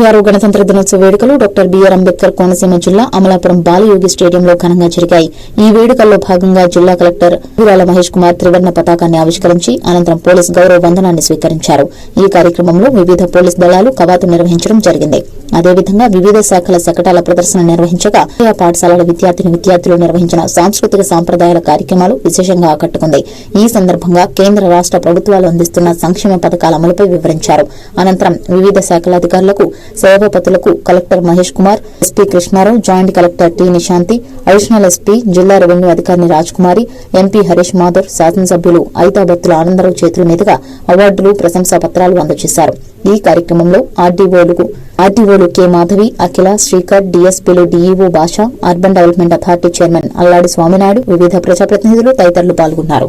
BR గణతంత్ర దినోత్సవ వేడుకలు డాక్టర్ బిఆర్ అంబేద్కర్ కోనసీమ జిల్లా అమలాపురం బాలయోగి స్టేడియంలో ఘనంగా జరిగాయి. ఈ వేడుకల్లో భాగంగా జిల్లా కలెక్టర్ వీరాల మహేష్ కుమార్ త్రివర్ణ పతాకాన్ని ఆవిష్కరించి అనంతరం పోలీస్ గౌరవ వందనాన్ని స్వీకరించారు. ఈ కార్యక్రమంలో వివిధ పోలీస్ దళాలు కవాతు నిర్వహించడం జరిగింది. అదేవిధంగా వివిధ శాఖల శకటాల ప్రదర్శన నిర్వహించగా ఆయా పాఠశాలల విద్యార్థిని విద్యార్థులు నిర్వహించిన సాంస్కృతిక సాంప్రదాయాల కార్యక్రమాలు విశేషంగా ఆకట్టుకుంది. ఈ సందర్భంగా కేంద్ర రాష్ట ప్రభుత్వాలు అందిస్తున్న సంక్షేమ పథకాల అమలుపై వివరించారు. అనంతరం వివిధ శాఖల అధికారులకు సేవాపతులకు collector Mahesh Kumar SP Krishnarao joint collector T Nishanthi additional SP జిల్లా రెవెన్యూ అధికారిని రాజ్ కుమారి ఎంపీ హరీష్ మాధవ్ శాసనసభ్యులు ఐతాబత్తుల ఆనందరావు చేతుల మీదుగా అవార్డులు ప్రశంసా పత్రాలు అందజేశారు. ఈ కార్యక్రమంలో ఆర్డీఓలకు ఆర్డీఓలు కె మాధవి అఖిల శ్రీకర్ డిఎస్పీలు డిఈఓ భాష urban development authority chairman Alladi Swaminaidu వివిధ ప్రజాప్రతినిధులు తదితరులు పాల్గొన్నారు.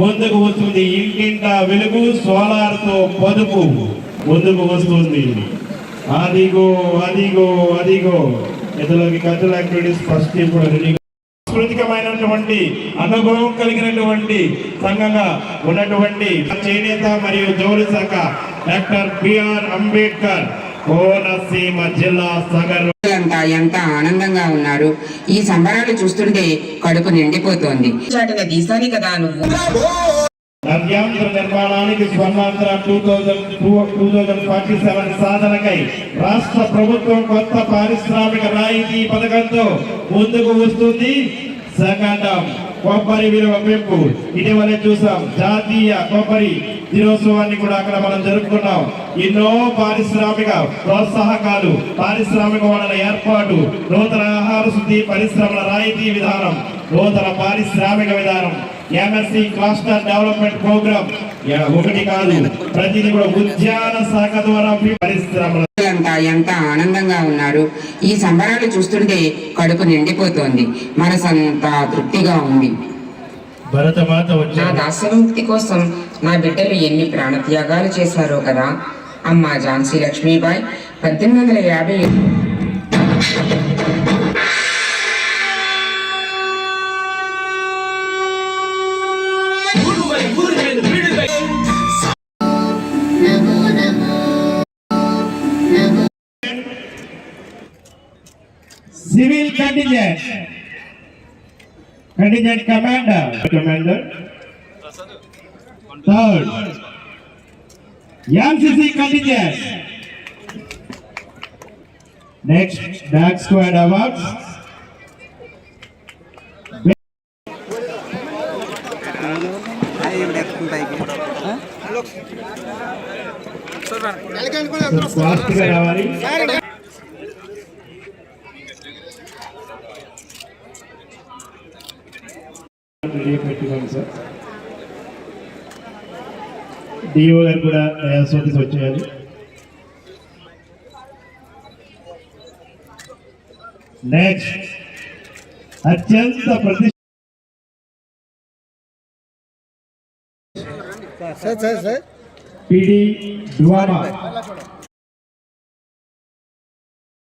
ముందుకు వస్తుంది ఇంటింట వెలుగు సోలార్తో పొదుపు. ముందుకు వస్తుంది. అదిగో అదిగో అదిగో. ఇందులోకి కల్చరల్ యాక్టివిటీస్ ఫస్ట్ ఇప్పుడు రెడీ సాంస్కృతికమైనటువంటి అనుభవం కలిగినటువంటి సంఘంగా ఉన్నటువంటి చేనేత మరియు జౌలి శాఖ డాక్టర్ బిఆర్ అంబేద్కర్ కోనసీమ జిల్లా సగర్ అంతా ఎంత ఆనందంగా ఉన్నారు. ఈ సంబరాలు చూస్తుంటే కడుపు నిండిపోతోంది. కదా నువ్వు. నవ్యాంధ్ర నిర్మాణానికి Swarnandhra two thousand two two thousand forty seven సాధనకై రాష్ట్ర ప్రభుత్వం కొత్త పారిశ్రామిక రాయితీ పథకంతో ముందుకు వస్తుంది సెకండం కొబ్బరి విలువ పెంపు. ఇటీవలే చూసాం జాతీయ కొబ్బరి దినోత్సవాన్ని కూడా అక్కడ మనం జరుపుకున్నాం. ఎన్నో పారిశ్రామిక ప్రోత్సాహకాలు పారిశ్రామిక వనరుల ఏర్పాటు నూతన ఆహార శుద్ధి పరిశ్రమల రాయితీ విధానం నూతన పారిశ్రామిక విధానం ఎంఎస్సి క్లస్టర్ డెవలప్మెంట్ ప్రోగ్రామ్ ఒకటి కాదు. ప్రతిదీ కూడా ఉద్యాన శాఖ ద్వారా పరిశ్రమల అంతా ఎంత ఆనందంగా ఉన్నారు. ఈ సంబరాలు చూస్తుంటే కడుపు నిండిపోతోంది. మనసంతా తృప్తిగా ఉంది. భరతమాత నా దాస్యముక్తి కోసం నా బిడ్డలు ఎన్ని ప్రాణత్యాగాలు చేశారో కదా. అమ్మ ఝాన్సీ లక్ష్మీబాయి పద్దెనిమిది వందల యాభై civil contingent contingent commander commander third MCC contingent next dog squad awards fast గా రావాలి రెడీ పెట్టుకోండి సార్. డిఓ గారు కూడా సోటీస్ వచ్చేయాలి. నెక్స్ట్ అత్యంత ప్రతి sir sir sir. PD DWMA